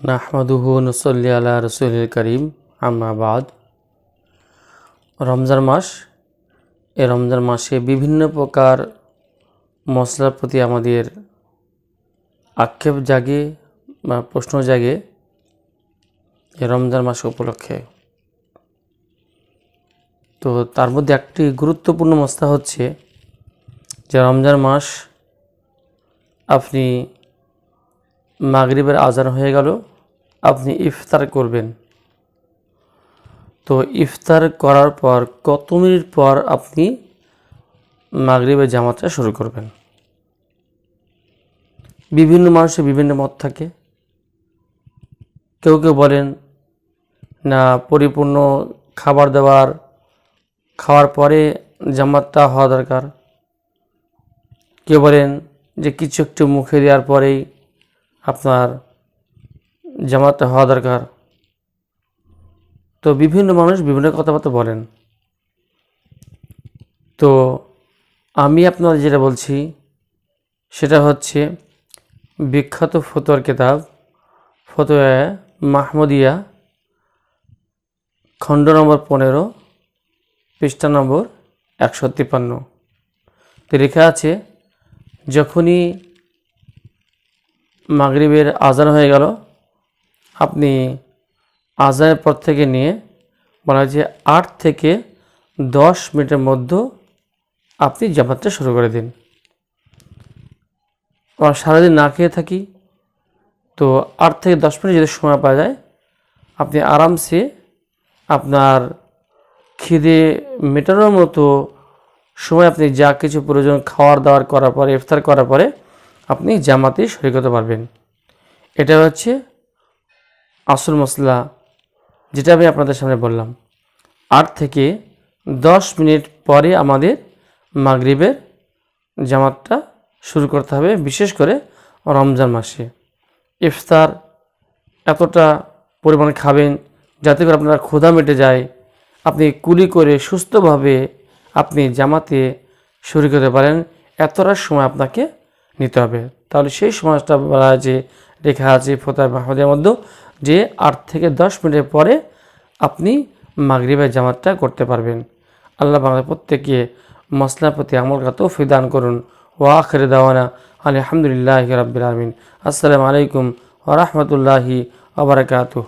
নাহমাদুহু নসল্লি আলা রসুল করিম আম্মাবাদ রমজান মাস এই রমজান মাসে বিভিন্ন প্রকার মশলার প্রতি আমাদের আক্ষেপ জাগে বা প্রশ্ন জাগে এই রমজান মাস উপলক্ষে। তো তার মধ্যে একটি গুরুত্বপূর্ণ মশলা হচ্ছে যে রমজান মাস, আপনি মাগরিবের আজান হয়ে গেল আপনি ইফতার করবেন। তো ইফতার করার পর কত মিনিট পর আপনি মাগরিবের জামাতটা শুরু করবেন? বিভিন্ন মানুষের বিভিন্ন মত থাকে। কেউ কেউ বলেন, না, পরিপূর্ণ খাবার দাবার খাওয়ার পরে জামাতটা হওয়া দরকার। কেউ বলেন যে, কিছু একটু মুখে দেওয়ার পরেই আপনার জামাতটা হওয়া দরকার। তো বিভিন্ন মানুষ বিভিন্ন কথাবার্তা বলেন। তো আমি আপনার যেটা বলছি, সেটা হচ্ছে বিখ্যাত ফতোয়ার কেতাব, ফতোয়া মাহমুদিয়া, খণ্ড নম্বর পনেরো, পৃষ্ঠা নম্বর একশো তিপ্পান্ন। তো লেখা আছে, যখনই মাগরিবের আজান হয়ে গেল আপনি আজানের পর থেকে নিয়ে বলা যে আট থেকে দশ মিনিটের মধ্যে আপনি জামাতটা শুরু করে দিন। আমরা সারাদিন না খেয়ে থাকি, তো আট থেকে দশ মিনিট যদি সময় পাওয়া যায়, আপনি আরামসে আপনার খিদে মেটানোর মতো সময় আপনি যা কিছু প্রয়োজন খাওয়ার দাওয়ার করার পরে, ইফতার করার পরে আপনি জামাতে শরিক করতে পারবেন। এটা হচ্ছে আসল মশলা যেটা আমি আপনাদের সামনে বললাম। আট থেকে দশ মিনিট পরে আমাদের মাগরিবের জামাতটা শুরু করতে হবে, বিশেষ করে রমজান মাসে। ইফতার এতটা পরিমাণে খাবেন যাতে করে আপনার ক্ষুধা মেটে যায়। আপনি কুলি করে সুস্থভাবে আপনি জামাতে শুরু করতে পারেন, এতটা সময় আপনাকে নিতে হবে। তাহলে সেই সমাজটা বলা আছে লেখা আছে ফোতা মাহমুদের মধ্যে যে আট থেকে দশ মিনিটের পরে আপনি মাগরিবের জামাতটা করতে পারবেন। আল্লাহ বাংলা প্রত্যেকে মশলার প্রতি আমল করা ফিদান দান করুন। ও আখরে দাওয়ানা আলহামদুলিল্লাহ রবিল আলমিন। আসসালামু আলাইকুম ওরহমতুল্লাহি আবরকাতুহ